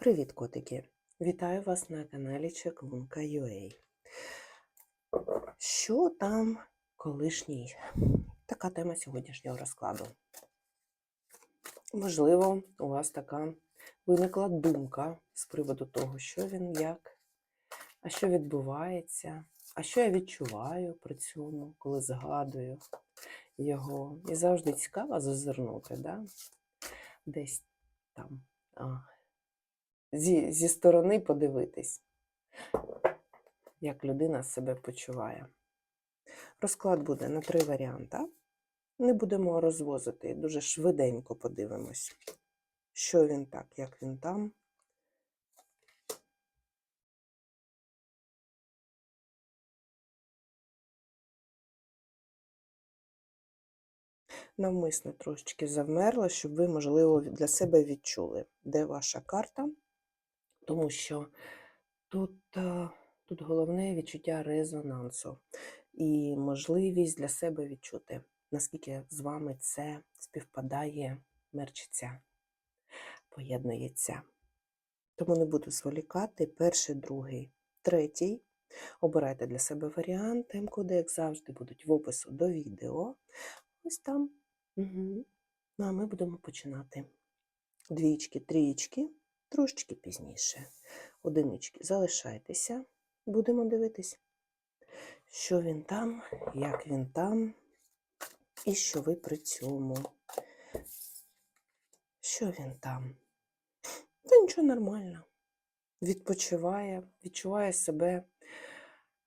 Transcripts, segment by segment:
Привіт, котики! Вітаю вас на каналі Чаклунка.ua. Що там колишній? Така тема сьогоднішнього розкладу. Можливо, у вас така виникла думка з приводу того, що він як, а що відбувається, а що я відчуваю при цьому, коли згадую його. І завжди цікаво зазирнути, да? десь там. Зі, зі сторони подивитись, як людина себе почуває. Розклад буде на три варіанти. Не будемо розвозити, дуже швиденько подивимось, що він так, як він там. Навмисно трошечки завмерла, щоб ви, можливо, для себе відчули, де ваша карта, тому що тут, е, тут головне відчуття резонансу і можливість для себе відчути, наскільки з вами це співпадає, мерчиться, поєднується. Тому не буду зволікати. Перший, другий, третій. Обирайте для себе варіанти. М-коди, як завжди, будуть в опису до відео. Ось там. Угу. Ну, а ми будемо починати. Двічки, трієчки, трошечки пізніше. Одинички, залишайтеся, будемо дивитись, що він там, як він там, і що ви при цьому. Що він там? Та нічого нормально. Відпочиває, відчуває себе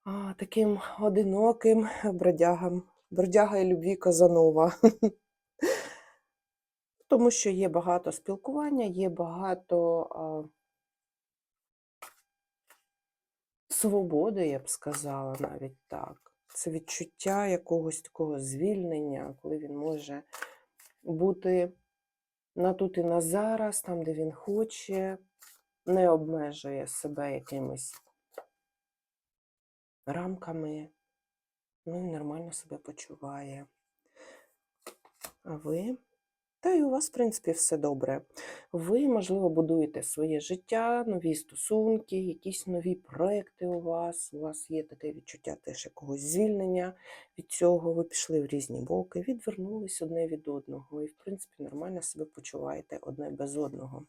а, таким одиноким бродягом, бродяга і любві Казанова. Тому що є багато спілкування, є багато свободи, я б сказала, навіть так. Це відчуття якогось такого звільнення, коли він може бути на тут і на зараз, там, де він хоче, не обмежує себе якимись рамками, ну і нормально себе почуває. А ви? Та й у вас, в принципі, все добре. Ви, можливо, будуєте своє життя, нові стосунки, якісь нові проекти у вас. У вас є таке відчуття теж якогось звільнення від цього. Ви пішли в різні боки, відвернулись одне від одного. І, в принципі, нормально себе почуваєте одне без одного.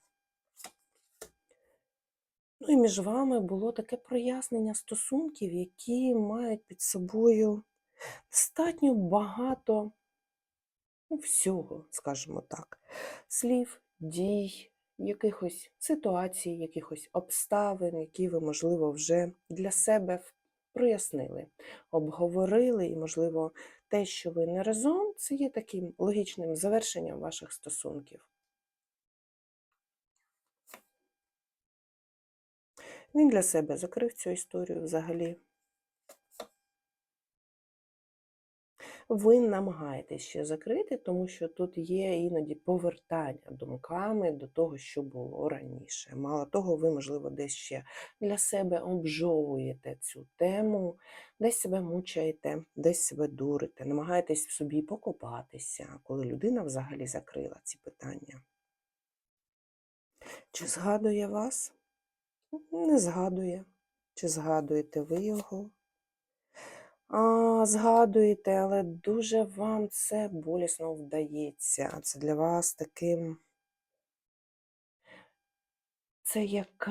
Ну і між вами було таке прояснення стосунків, які мають під собою достатньо багато ну, всього, скажімо так, слів, дій, якихось ситуацій, якихось обставин, які ви, можливо, вже для себе прояснили, обговорили, і, можливо, те, що ви не разом, це є таким логічним завершенням ваших стосунків. Він для себе закрив цю історію взагалі. Ви намагаєтесь ще закрити, тому що тут є іноді повертання думками до того, що було раніше. Мало того, ви, можливо, десь ще для себе обжовуєте цю тему, десь себе мучаєте, десь себе дурите, намагаєтесь в собі покопатися, коли людина взагалі закрила ці питання. Чи згадує вас? Не згадує. Чи згадуєте ви його? Згадуєте, але дуже вам це болісно вдається. Це для вас таким. Це як.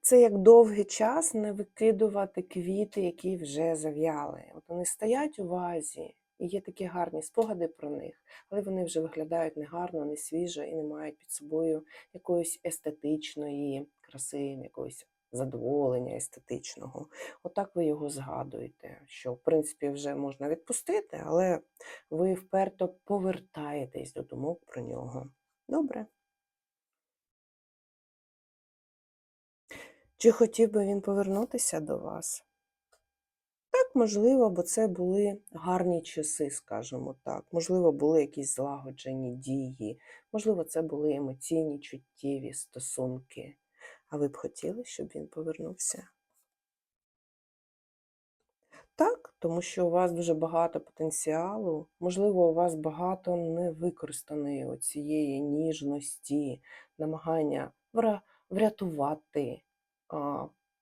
Це як довгий час не викидувати квіти, які вже зав'яли. От вони стоять у вазі, і є такі гарні спогади про них, але вони вже виглядають негарно, не свіжо і не мають під собою якоїсь естетичної краси, якоїсь задоволення естетичного. Отак ви його згадуєте, що, в принципі, вже можна відпустити, але ви вперто повертаєтесь до думок про нього. Добре. Чи хотів би він повернутися до вас? Так, можливо, бо це були гарні часи, скажімо так. Можливо, були якісь злагоджені дії, можливо, це були емоційні, чуттєві стосунки. А ви б хотіли, щоб він повернувся? Так, тому що у вас дуже багато потенціалу. Можливо, у вас багато невикористаної цієї ніжності, намагання врятувати,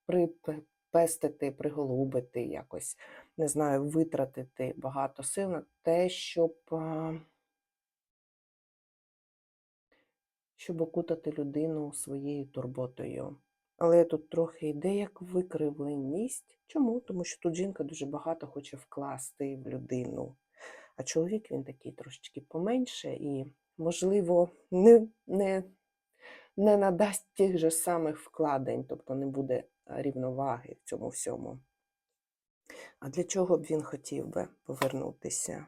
припестити, приголубити, якось, не знаю, витратити багато сил на те, щоб, щоб окутати людину своєю турботою. Але тут трохи йде як викривленість. Чому? Тому що тут жінка дуже багато хоче вкласти в людину. А чоловік він такий трошечки поменше і, можливо, не, не, не надасть тих же самих вкладень, тобто не буде рівноваги в цьому всьому. А для чого б він хотів би повернутися?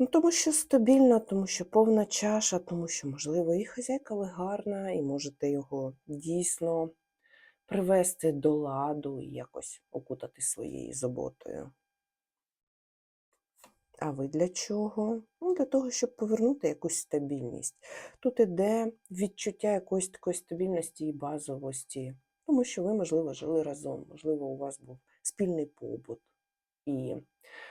Ну, тому що стабільна, тому що повна чаша, тому що, можливо, і хазяйка ви гарна, і можете його дійсно привести до ладу і якось окутати своєю заботою. А ви для чого? Ну, для того, щоб повернути якусь стабільність. Тут іде відчуття якоїсь такої стабільності і базовості, тому що ви, можливо, жили разом, можливо, у вас був спільний побут і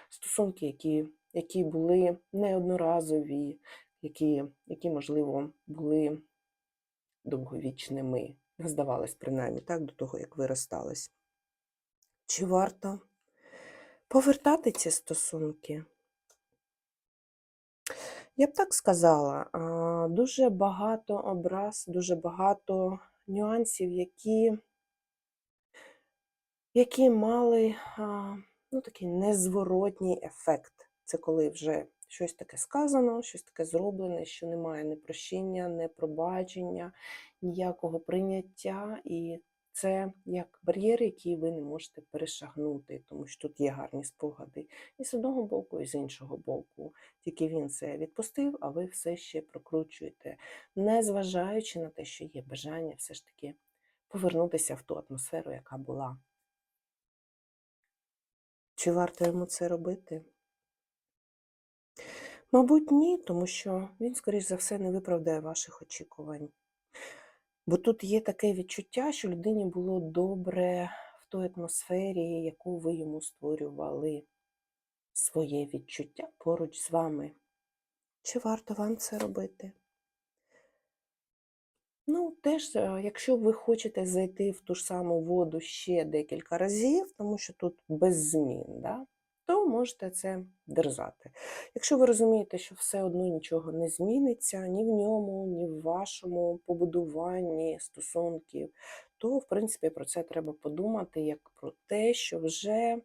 стосунки, які, які були неодноразові, які, які, можливо, були довговічними. Здавалось, принаймні, так, до того, як ви розстались. Чи варто повертати ці стосунки? Я б так сказала, дуже багато образ, дуже багато нюансів, які, які мали ну, такий незворотній ефект. Це коли вже щось таке сказано, щось таке зроблене, що немає ні прощення, ні пробачення, ніякого прийняття. І це як бар'єр, який ви не можете перешагнути, тому що тут є гарні спогади і з одного боку, і з іншого боку. Тільки він це відпустив, а ви все ще прокручуєте, незважаючи на те, що є бажання все ж таки повернутися в ту атмосферу, яка була. Чи варто йому це робити? Мабуть, ні, тому що він, скоріш за все, не виправдає ваших очікувань. Бо тут є таке відчуття, що людині було добре в той атмосфері, яку ви йому створювали своє відчуття поруч з вами. Чи варто вам це робити? Ну, теж, е, якщо ви хочете зайти в ту ж саму воду ще декілька разів, тому що тут без змін, да, то можете це дерзати. Якщо ви розумієте, що все одно нічого не зміниться ні в ньому, ні в вашому побудуванні стосунків, то, в принципі, про це треба подумати як про те, що вже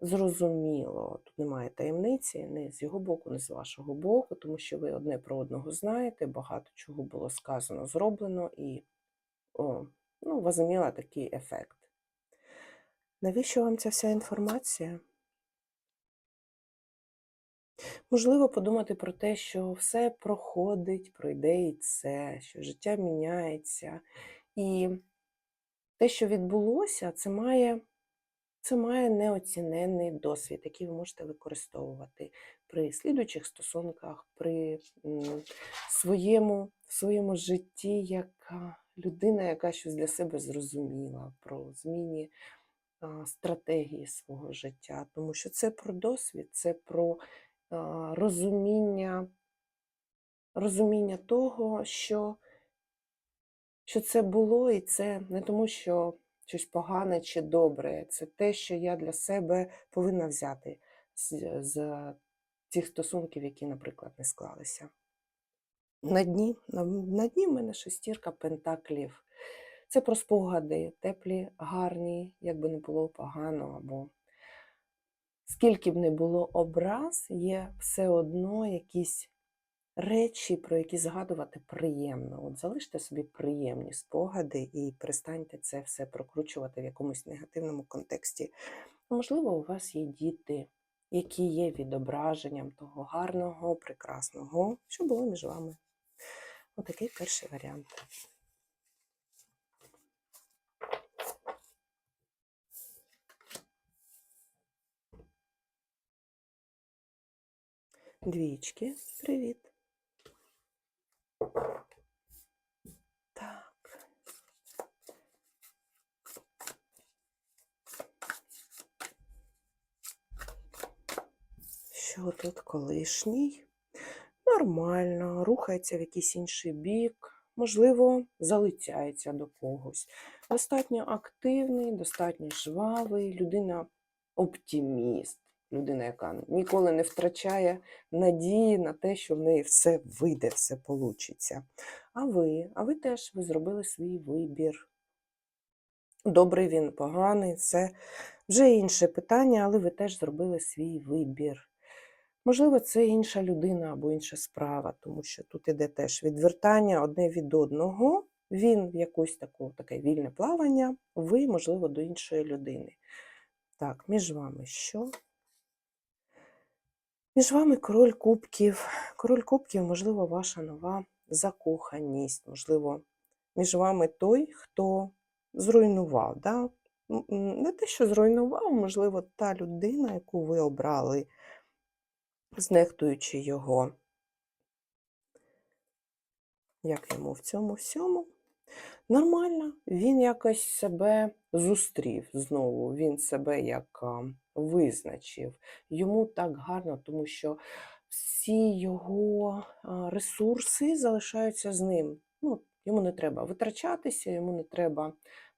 зрозуміло, тут немає таємниці ні з його боку, ні з вашого боку, тому що ви одне про одного знаєте, багато чого було сказано, зроблено, і о, ну, возыміла такий ефект. Навіщо вам ця вся інформація? Можливо, подумати про те, що все проходить, пройде і це, що життя міняється. І те, що відбулося, це має, це має неоціненний досвід, який ви можете використовувати при слідуючих стосунках, при своєму, своєму житті, як людина, яка щось для себе зрозуміла, про зміні а, стратегії свого життя. Тому що це про досвід, це про розуміння, розуміння того, що, що це було, і це не тому, що щось погане чи добре, це те, що я для себе повинна взяти з, з цих стосунків, які, наприклад, не склалися. На дні, на, на дні в мене шестірка пентаклів. Це про спогади, теплі, гарні, як би не було погано, або скільки б не було образ, є все одно якісь речі, про які згадувати приємно. От залиште собі приємні спогади і перестаньте це все прокручувати в якомусь негативному контексті. Можливо, у вас є діти, які є відображенням того гарного, прекрасного, що було між вами. Отакий перший варіант. Двічки, привіт. Так. Що тут колишній? Нормально, рухається в якийсь інший бік. Можливо, залицяється до когось. Достатньо активний, достатньо жвавий, людина оптиміст людина, яка ніколи не втрачає надії на те, що в неї все вийде, все получиться. А ви? А ви теж ви зробили свій вибір. Добрий він, поганий, це вже інше питання, але ви теж зробили свій вибір. Можливо, це інша людина або інша справа, тому що тут іде теж відвертання одне від одного. Він в якусь таку, таке вільне плавання, ви, можливо, до іншої людини. Так, між вами що? Між вами король кубків. Король кубків, можливо, ваша нова закоханість. Можливо, між вами той, хто зруйнував. Да? Не те, що зруйнував, можливо, та людина, яку ви обрали, знехтуючи його. Як йому в цьому всьому? Нормально, він якось себе зустрів знову, він себе як визначив. Йому так гарно, тому що всі його ресурси залишаються з ним. Ну, йому не треба витрачатися, йому не треба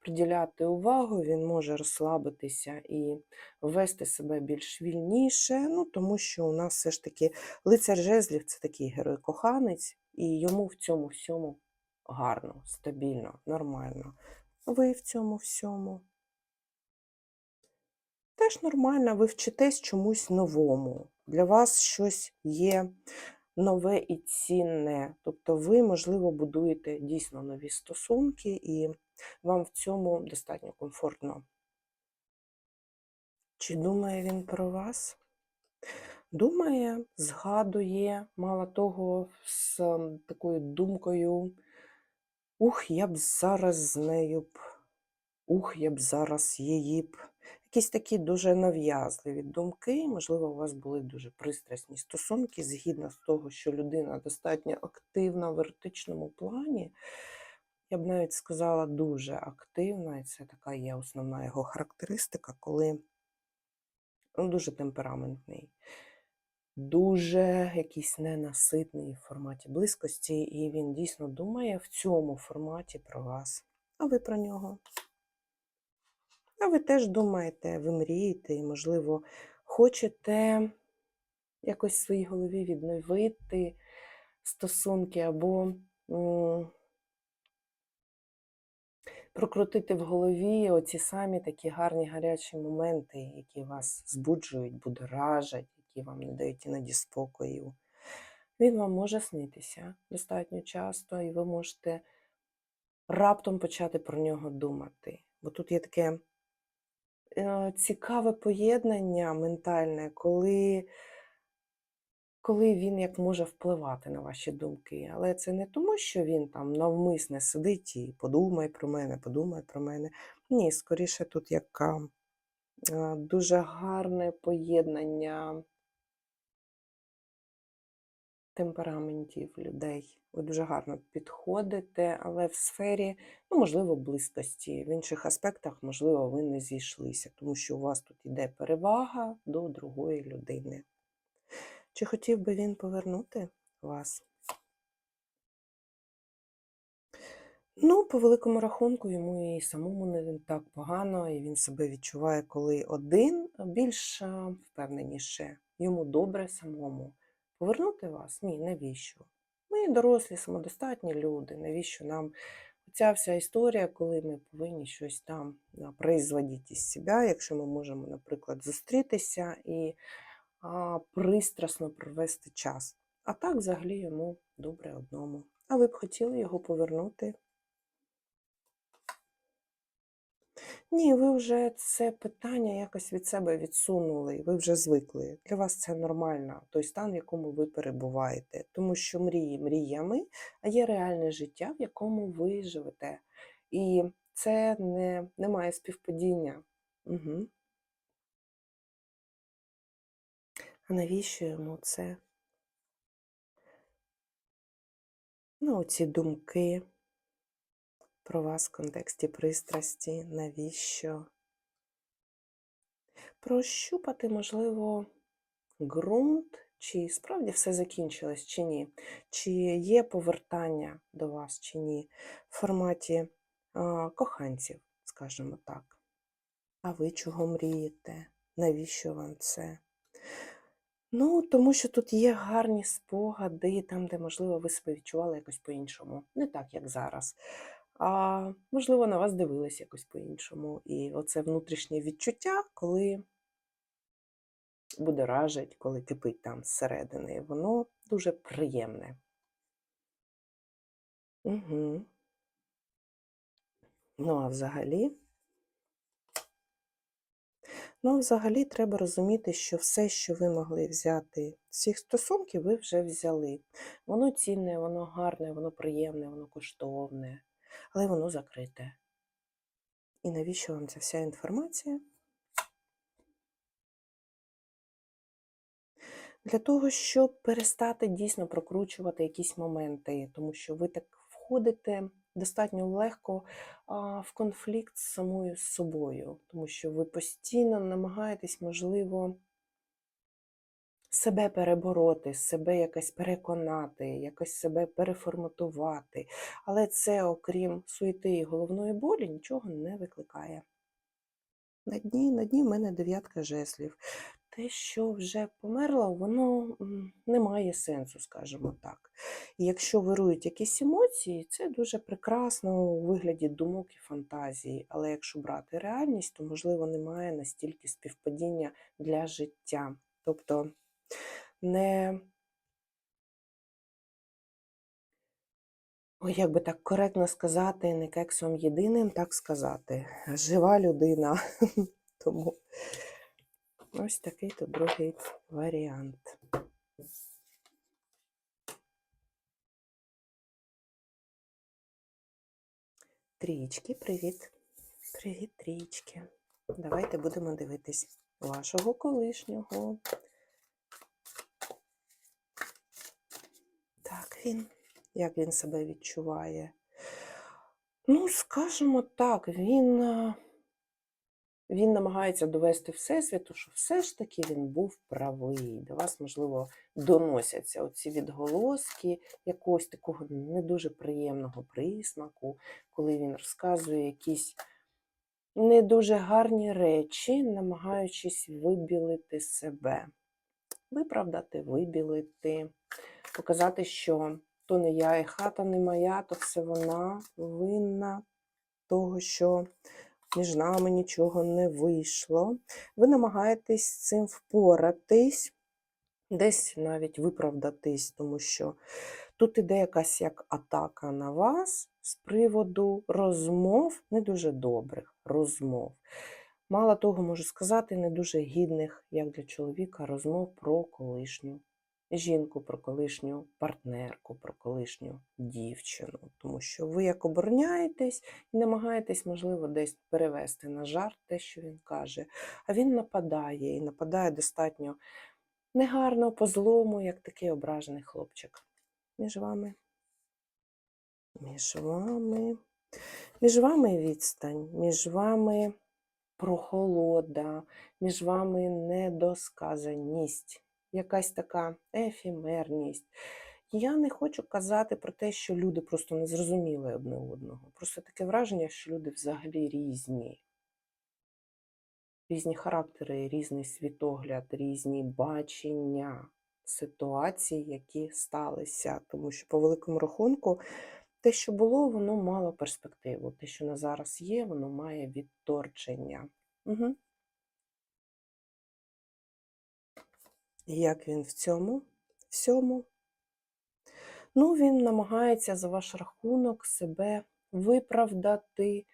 приділяти увагу, він може розслабитися і вести себе більш вільніше, ну, тому що у нас все ж таки лицар жезлів це такий герой-коханець, і йому в цьому всьому гарно, стабільно, нормально. Ви в цьому всьому. Теж нормально, ви вчитесь чомусь новому. Для вас щось є нове і цінне. Тобто ви, можливо, будуєте дійсно нові стосунки, і вам в цьому достатньо комфортно. Чи думає він про вас? Думає, згадує, мало того, з ем, такою думкою. Ух, я б зараз з нею б, ух, я б зараз її б. Якісь такі дуже нав'язливі думки. Можливо, у вас були дуже пристрасні стосунки, згідно з того, що людина достатньо активна в еротичному плані. Я б навіть сказала, дуже активна, і це така є основна його характеристика, коли ну, дуже темпераментний, дуже якийсь ненаситний в форматі близькості, і він дійсно думає в цьому форматі про вас. А ви про нього? А ви теж думаєте, ви мрієте і, можливо, хочете якось в своїй голові відновити стосунки або прокрутити в голові оці самі такі гарні гарячі моменти, які вас збуджують, будоражать, які вам не дають іноді спокою. Він вам може снитися достатньо часто, і ви можете раптом почати про нього думати. Бо тут є таке цікаве поєднання ментальне, коли, коли він як може впливати на ваші думки. Але це не тому, що він там навмисне сидить і подумай про мене, подумай про мене. Ні, скоріше тут як а, дуже гарне поєднання темпераментів людей. Ви дуже гарно підходите, але в сфері, ну, можливо, близькості. В інших аспектах, можливо, ви не зійшлися, тому що у вас тут йде перевага до другої людини. Чи хотів би він повернути вас? Ну, по великому рахунку, йому і самому не так погано, і він себе відчуває, коли один, більш впевненіше. Йому добре самому. Повернути вас? Ні, навіщо? Ми дорослі, самодостатні люди. Навіщо нам ця вся історія, коли ми повинні щось там производити із себе, якщо ми можемо, наприклад, зустрітися і а, пристрасно провести час. А так взагалі йому добре одному. А ви б хотіли його повернути? Ні, ви вже це питання якось від себе відсунули, ви вже звикли. Для вас це нормально, той стан, в якому ви перебуваєте. Тому що мрії мріями, а є реальне життя, в якому ви живете. І це не, не має співпадіння. Угу. А навіщо йому це? Ну, ці думки про вас в контексті пристрасті, навіщо? Прощупати, можливо, ґрунт, чи справді все закінчилось, чи ні, чи є повертання до вас, чи ні, в форматі а, коханців, скажімо так. А ви чого мрієте? Навіщо вам це? Ну, тому що тут є гарні спогади, там, де, можливо, ви себе відчували якось по-іншому. Не так, як зараз. А можливо, на вас дивились якось по-іншому. І оце внутрішнє відчуття, коли будоражить, коли кипить там зсередини, воно дуже приємне. Угу. Ну, а взагалі. Ну, взагалі треба розуміти, що все, що ви могли взяти з цих стосунків, ви вже взяли. Воно цінне, воно гарне, воно приємне, воно коштовне, але воно закрите. І навіщо вам ця вся інформація? Для того, щоб перестати дійсно прокручувати якісь моменти, тому що ви так входите достатньо легко в конфлікт з самою собою, тому що ви постійно намагаєтесь, можливо, себе перебороти, себе якось переконати, якось себе переформатувати. Але це, окрім суєти і головної болі, нічого не викликає. На дні, на дні в мене дев'ятка жеслів. Те, що вже померло, воно не має сенсу, скажімо так. І якщо вирують якісь емоції, це дуже прекрасно у вигляді думок і фантазії. Але якщо брати реальність, то, можливо, немає настільки співпадіння для життя. Тобто не як би так коректно сказати, не кексом єдиним, так сказати. Жива людина. Тому ось такий то другий варіант. Трічки, привіт. Привіт, трічки. Давайте будемо дивитись вашого колишнього. Так, він, як він себе відчуває? Ну, скажімо так, він, е, він намагається довести Всесвіту, що все ж таки він був правий. До вас, можливо, доносяться оці відголоски якогось такого не дуже приємного присмаку, коли він розказує якісь не дуже гарні речі, намагаючись вибілити себе. Виправдати, вибілити, показати, що то не я, і хата не моя, то все вона винна того, що між нами нічого не вийшло. Ви намагаєтесь з цим впоратись, десь навіть виправдатись, тому що тут іде якась як атака на вас з приводу розмов, не дуже добрих розмов. Мало того, можу сказати, не дуже гідних, як для чоловіка, розмов про колишню жінку, про колишню партнерку, про колишню дівчину. Тому що ви як обороняєтесь і намагаєтесь, можливо, десь перевести на жарт те, що він каже. А він нападає і нападає достатньо негарно, по злому, як такий ображений хлопчик. Між вами. Між вами. Між вами відстань, між вами прохолода, між вами недосказаність, якась така ефемерність. Я не хочу казати про те, що люди просто не зрозуміли одне одного. Просто таке враження, що люди взагалі різні. Різні характери, різний світогляд, різні бачення ситуацій, які сталися. Тому що, по великому рахунку, те, що було, воно мало перспективу. Те, що на зараз є, воно має відторчення. Угу. Як він в цьому? Всьому? Ну, він намагається за ваш рахунок себе виправдати,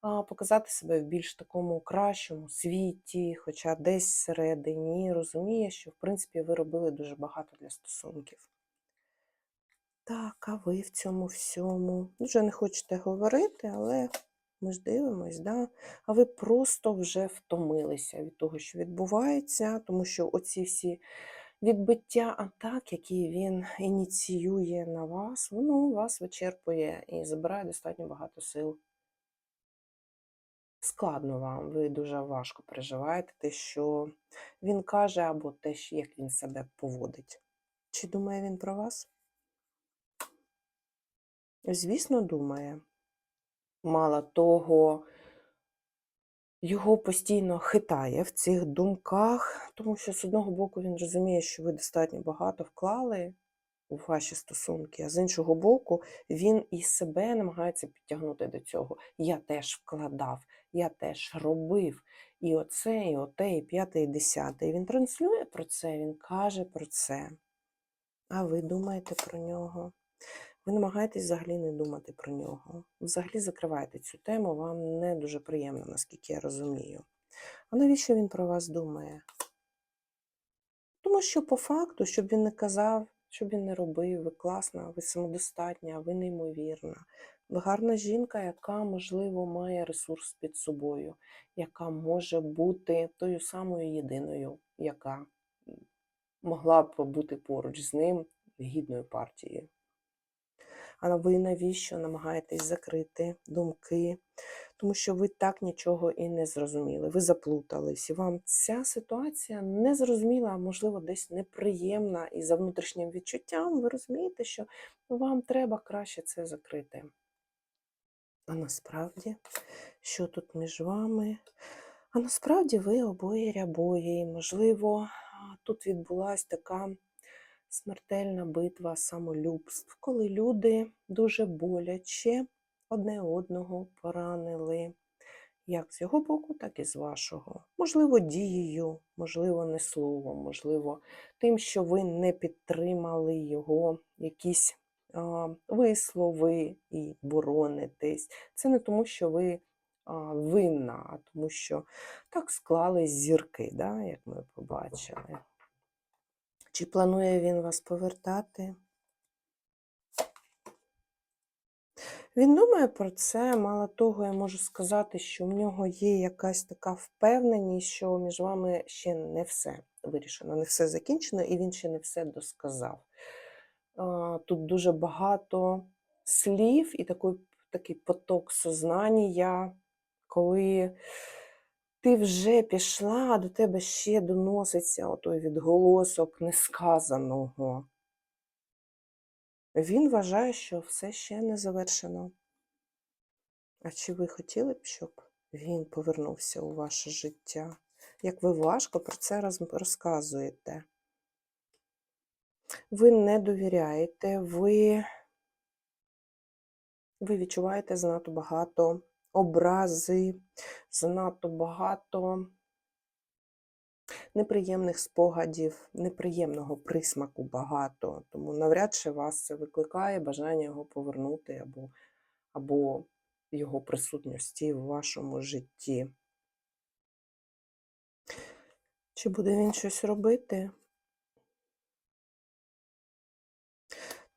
показати себе в більш такому кращому світі, хоча десь всередині розуміє, що, в принципі, ви робили дуже багато для стосунків. Так, а ви в цьому всьому? Дуже не хочете говорити, але ми ж дивимось, да? а ви просто вже втомилися від того, що відбувається, тому що оці всі відбиття атак, які він ініціює на вас, воно вас вичерпує і забирає достатньо багато сил. складно вам, ви дуже важко переживаєте те, що він каже, або те, як він себе поводить. Чи думає він про вас? Звісно, думає. Мало того, його постійно хитає в цих думках, тому що з одного боку він розуміє, що ви достатньо багато вклали у ваші стосунки, а з іншого боку, він і себе намагається підтягнути до цього. Я теж вкладав, я теж робив. І оце, і оте, і п'яте, і десяте. І він транслює про це, він каже про це. А ви думаєте про нього? Ви намагаєтесь взагалі не думати про нього. Взагалі закриваєте цю тему, вам не дуже приємно, наскільки я розумію. А навіщо він про вас думає? Тому що по факту, щоб він не казав, щоб він не робив, ви класна, ви самодостатня, ви неймовірна. Ви гарна жінка, яка, можливо, має ресурс під собою, яка може бути тою самою єдиною, яка могла б бути поруч з ним гідною партією. А ви навіщо намагаєтесь закрити думки? Тому що ви так нічого і не зрозуміли. Ви заплутались, і вам ця ситуація не зрозуміла, а можливо, десь неприємна, і за внутрішнім відчуттям ви розумієте, що вам треба краще це закрити. А насправді, що тут між вами? А насправді ви обоє рябої, і, можливо, тут відбулася така смертельна битва самолюбств, коли люди дуже боляче одне одного поранили, як з його боку, так і з вашого. Можливо, дією, можливо, не словом, можливо, тим, що ви не підтримали його якісь а, вислови і боронитесь. Це не тому, що ви винна, а тому, що так склались зірки, да, як ми побачили. Чи планує він вас повертати? Він думає про це, мало того, я можу сказати, що в нього є якась така впевненість, що між вами ще не все вирішено, не все закінчено, і він ще не все досказав. Тут дуже багато слів і такий, такий поток сознання, коли ти вже пішла, а до тебе ще доноситься отой відголосок несказаного. Він вважає, що все ще не завершено. А чи ви хотіли б, щоб він повернувся у ваше життя? Як ви важко про це розказуєте? Ви не довіряєте, ви, ви відчуваєте занадто багато образи, занадто багато неприємних спогадів, неприємного присмаку багато. Тому навряд чи вас це викликає бажання його повернути або, або його присутності в вашому житті. Чи буде він щось робити?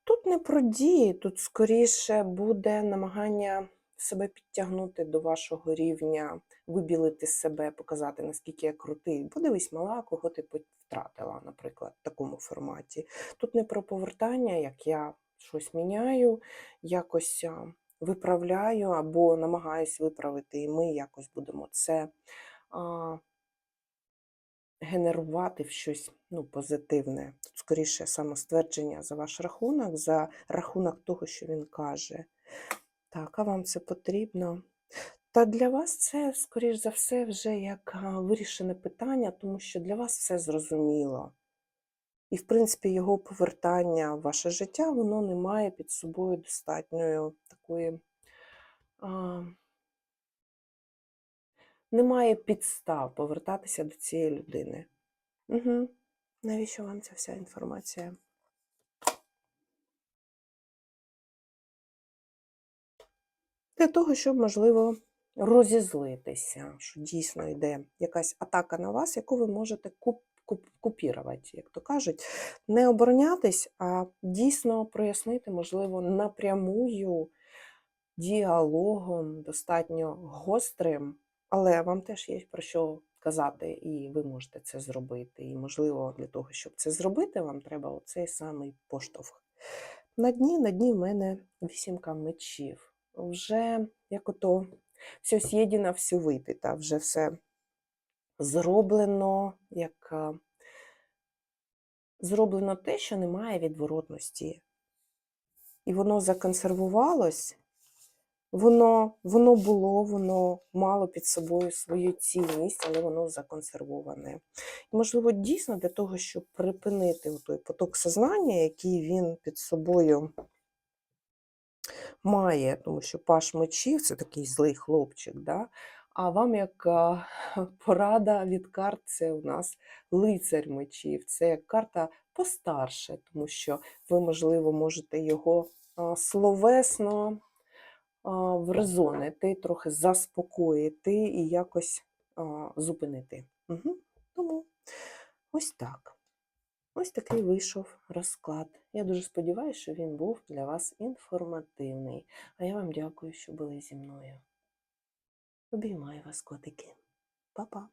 Тут не про дії, тут скоріше буде намагання себе підтягнути до вашого рівня, вибілити себе, показати, наскільки я крутий. Подивись, мала, кого ти втратила, наприклад, в такому форматі. Тут не про повертання, як я щось міняю, якось виправляю або намагаюсь виправити, і ми якось будемо це а, генерувати в щось ну, позитивне. Тут скоріше самоствердження за ваш рахунок, за рахунок того, що він каже. Так, а вам це потрібно? Та для вас це, скоріш за все, вже як вирішене питання, тому що для вас все зрозуміло. І, в принципі, його повертання в ваше життя, воно не має під собою достатньої такої. А, немає підстав повертатися до цієї людини. Угу. Навіщо вам ця вся інформація? Для того, щоб, можливо, розізлитися, що дійсно йде якась атака на вас, яку ви можете куп, куп, купірувати, як то кажуть, не оборонятись, а дійсно прояснити, можливо, напрямую діалогом, достатньо гострим, але вам теж є про що казати, і ви можете це зробити. І, можливо, для того, щоб це зробити, вам треба оцей самий поштовх. На дні, на дні в мене вісімка мечів. Вже як ото все з'єдіно, все випіта, вже все зроблено, як е, зроблено те, що немає відворотності. І воно законсервувалось, воно, воно було, воно мало під собою свою цінність, але воно законсервоване. І, можливо, дійсно для того, щоб припинити той поток сознання, який він під собою має, тому що паш мечів це такий злий хлопчик. Да? А вам як порада від карт, це у нас лицар мечів, це як карта постарше, тому що ви, можливо, можете його словесно врезонити, трохи заспокоїти і якось зупинити. Угу. Тому ось так. Ось такий вийшов розклад. Я дуже сподіваюся, що він був для вас інформативний. А я вам дякую, що були зі мною. Обіймаю вас, котики. Па-па.